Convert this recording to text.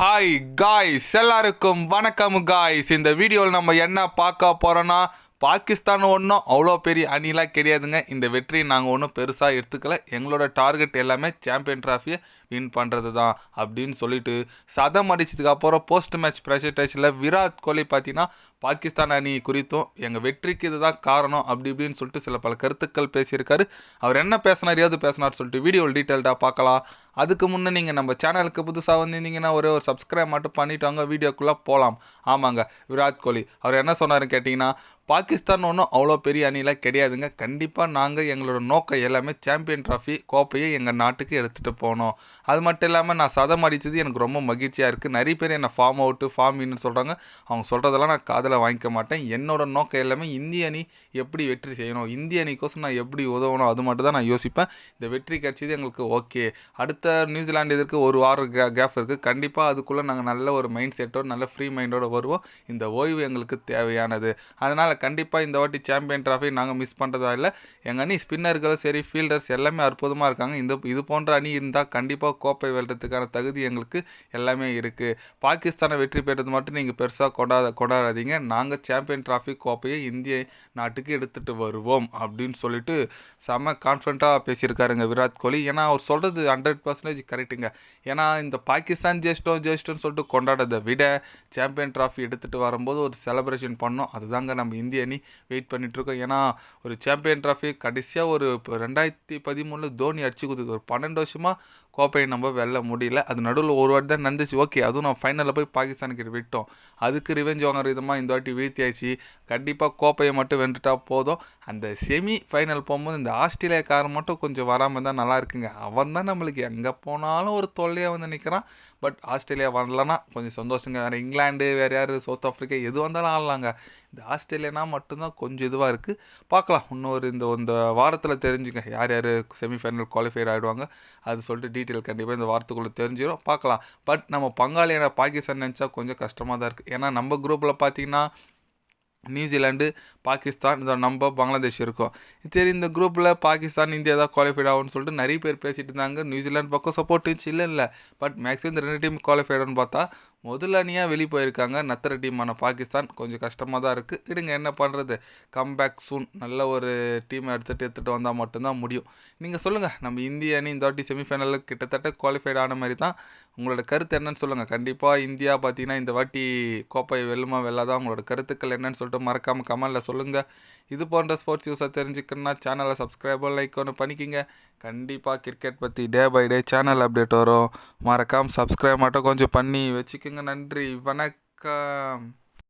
Hi guys எல்லாருக்கும் வணக்கம் guys இந்த வீடியோவில் நம்ம என்ன பார்க்க போகிறோன்னா பாகிஸ்தான் ஒன்றும் அவ்வளோ பெரிய அணிலாம் கிடையாதுங்க. இந்த வெற்றியை நாங்கள் ஒன்றும் பெருசாக எடுத்துக்கல. எங்களோட டார்கெட் எல்லாமே சாம்பியன் ட்ராஃபியை வின் பண்ணுறது தான் அப்படின்னு சொல்லிட்டு சதம் அடித்ததுக்கப்புறம் போஸ்ட் மேட்ச் ப்ரெசன்டேஷனில் விராட் கோலி பார்த்தீங்கன்னா பாகிஸ்தான் அணி குறித்தும் எங்கள் வெற்றிக்கு இதுதான் காரணம் அப்படி இப்படின்னு சொல்லிட்டு சில பல கருத்துக்கள் பேசியிருக்காரு. அவர் என்ன பேசினார் ஏது பேசினார் சொல்லிட்டு வீடியோவில் டீட்டெயில்டாக பார்க்கலாம். அதுக்கு முன்னே நீங்கள் நம்ம சேனலுக்கு புதுசாக வந்திருந்தீங்கன்னா ஒரே ஒரு சப்ஸ்கிரைப் மட்டும் பண்ணிவிட்டு வாங்க வீடியோக்குள்ளே போகலாம் ஆமாங்க விராட் கோலி. அவர் என்ன சொன்னாருன்னு கேட்டிங்கன்னா பாகிஸ்தான் ஒன்றும் அவ்வளோ பெரிய அணியெலாம் கிடையாதுங்க. கண்டிப்பாக நாங்கள் எங்களோட நோக்கம் எல்லாமே சாம்பியன் ட்ராஃபி கோப்பையை எங்கள் நாட்டுக்கு எடுத்துகிட்டு போனோம் அது மட்டும் இல்லாமல் நான் சதம் அடித்தது எனக்கு ரொம்ப மகிழ்ச்சியாக இருக்குது நிறைய பேர் என்னை ஃபார்ம் அவுட்டு ஃபார்ம் இன்னு சொல்கிறாங்க அவங்க சொல்கிறதெல்லாம் நான் காதில் வாங்கிக்க மாட்டேன். என்னோட நோக்கம் எல்லாமே இந்திய அணி எப்படி வெற்றி செய்யணும்? இந்திய அணிக்கோசம் நான் எப்படி உதவணும்? அது மட்டும் தான் நான் யோசிப்பேன். இந்த வெற்றி கிடச்சிது எங்களுக்கு ஓகே அடுத்து நியூசிலாந்து இதற்கு ஒரு வாரம் கே கேப் இருக்குது கண்டிப்பாக அதுக்குள்ளே நாங்கள் நல்ல ஒரு மைண்ட் செட்டோடு நல்ல ஃப்ரீ மைண்டோடு வருவோம். இந்த ஓய்வு எங்களுக்கு தேவையானது. அதனால் கண்டிப்பாக இந்த வாட்டி சாம்பியன் ட்ராஃபி நாங்கள் மிஸ் பண்ணுறதா இல்லை. எங்கள் அணி ஸ்பின்னர்கள் சரி ஃபீல்டர்ஸ் எல்லாமே அற்புதமாக இருக்காங்க. இந்த இது போன்ற அணி இருந்தால் கண்டிப்பாக கோப்பை வெல்றதுக்கான தகுதி எங்களுக்கு எல்லாமே இருக்குது பாகிஸ்தானை வெற்றி பெற்றது மட்டும் நீங்கள் பெருசாக கொண்டாட கொண்டாடாதீங்க நாங்கள் சாம்பியன் ட்ராஃபி கோப்பையை இந்திய நாட்டுக்கு எடுத்துகிட்டு வருவோம் அப்படின்னு சொல்லிட்டு செம்ம கான்ஃபிடண்ட்டாக பேசியிருக்காருங்க விராட் கோலி. ஏன்னா அவர் சொல்கிறது ஹண்ட்ரட் பர்சன்டேஜ் கரெக்டுங்க ஏன்னா இந்த பாகிஸ்தான் ஜெயிச்சிட்டோம் ஜெயிச்சிட்டோம்னு சொல்லிட்டு கொண்டாடுறதை விட சாம்பியன் ட்ராஃபி எடுத்துகிட்டு வரும்போது ஒரு செலப்ரேஷன் பண்ணோம். அதுதாங்க நம்ம இந்திய அணி வெயிட் பண்ணிகிட்ருக்கோம் ஏன்னா ஒரு சாம்பியன் ட்ராஃபி கடைசியாக ஒரு இப்போ ரெண்டாயிரத்தி பதிமூணில் தோனி அடிச்சு கொடுத்துருக்கு ஒரு பன்னெண்டு வருஷமாக கோப்பையை நம்ம வெல்ல முடியல. அது நடுவில் ஒரு வாட்டி தான் நடந்துச்சு. ஓகே அதுவும் நம்ம ஃபைனலில் போய் பாகிஸ்தானுக்கு விட்டோம். அதுக்கு ரிவெஞ்ச் வாங்குற விதமாக இந்த வாட்டி வீழ்த்தியாச்சு. கண்டிப்பாக கோப்பையை மட்டும் வென்றுட்டா போதும். அந்த செமி ஃபைனல் போகும்போது இந்த ஆஸ்திரேலியாக்காரன் மட்டும் கொஞ்சம் வராமல் தான் நல்லா இருக்குங்க. அவன் தான் நம்மளுக்கு எங்கே போனாலும் ஒரு தொல்லையாக வந்து நிற்கிறான் பட் ஆஸ்திரேலியா வரலன்னா கொஞ்சம் சந்தோஷங்க. வேறு இங்கிலாந்து வேறு யார் சவுத் ஆஃப்ரிக்கா எது வந்தாலும் ஆடலாங்க. இந்த ஆஸ்திரேலியானா மட்டும்தான் கொஞ்சம் இதுவாக இருக்குது பார்க்கலாம். இன்னொரு இந்த இந்த வாரத்தில் தெரிஞ்சுங்க. யார் யார் செமிஃபைனல் குவாலிஃபைட் ஆகிடுவாங்க அது சொல்லிட்டு டீட்டெயில் கண்டிப்பாக இந்த வாரத்துக்குள்ளே தெரிஞ்சிடும் பார்க்கலாம். பட் நம்ம பங்காளியான பாகிஸ்தான் நினச்சா கொஞ்சம் கஷ்டமாக தான் இருக்குது ஏன்னா நம்ம குரூப்பில் பார்த்தீங்கன்னா நியூசிலாண்டு பாகிஸ்தான் இந்த நம்ம பங்களாதேஷ் இருக்கும். சரி இந்த குரூப்பில் பாகிஸ்தான் இந்தியா தான் குவாலிஃபைட் ஆகும்னு சொல்லிட்டு நிறைய பேர் பேசிட்டு இருந்தாங்க. நியூசிலாந்து பக்கம் சப்போர்ட் இருந்துச்சு. இல்லை இல்லை. பட் மேக்ஸிமம் இந்த ரெண்டு டீம் குவாலிஃபைடுன்னு பார்த்தா முதல் அணியாக வெளியே போயிருக்காங்க. நத்திர டீமான பாகிஸ்தான் கொஞ்சம் கஷ்டமாக தான் இருக்குது இடுங்க என்ன பண்ணுறது கம்பேக் சூன் நல்ல ஒரு டீமை எடுத்துகிட்டு எடுத்துகிட்டு வந்தால் மட்டும்தான் முடியும். நீங்கள் சொல்லுங்கள் நம்ம இந்திய அணி இந்த வாட்டி செமிஃபைனலில் கிட்டத்தட்ட குவாலிஃபைட் ஆன மாதிரி தான். உங்களோட கருத்து என்னன்னு சொல்லுங்கள் கண்டிப்பாக இந்தியா பார்த்தீங்கன்னா இந்த வாட்டி கோப்பை வெல்லுமா வெல்லாதான் உங்களோட கருத்துக்கள் என்னன்னு சொல்லிட்டு மறக்காமல் கமெண்டில் சொல்லுங்கள் இது போன்ற ஸ்போர்ட்ஸ் யூஸாக தெரிஞ்சுக்கணுன்னா சேனலை சப்ஸ்கிரைபர் லைக் ஒன்று பண்ணிக்கிங்க. கண்டிப்பாக கிரிக்கெட் பற்றி day by day channel update வரும். மறக்காமல் சப்ஸ்கிரைப் மட்டும் கொஞ்சம் பண்ணி வச்சுக்கோங்க. நன்றி. வணக்கம்.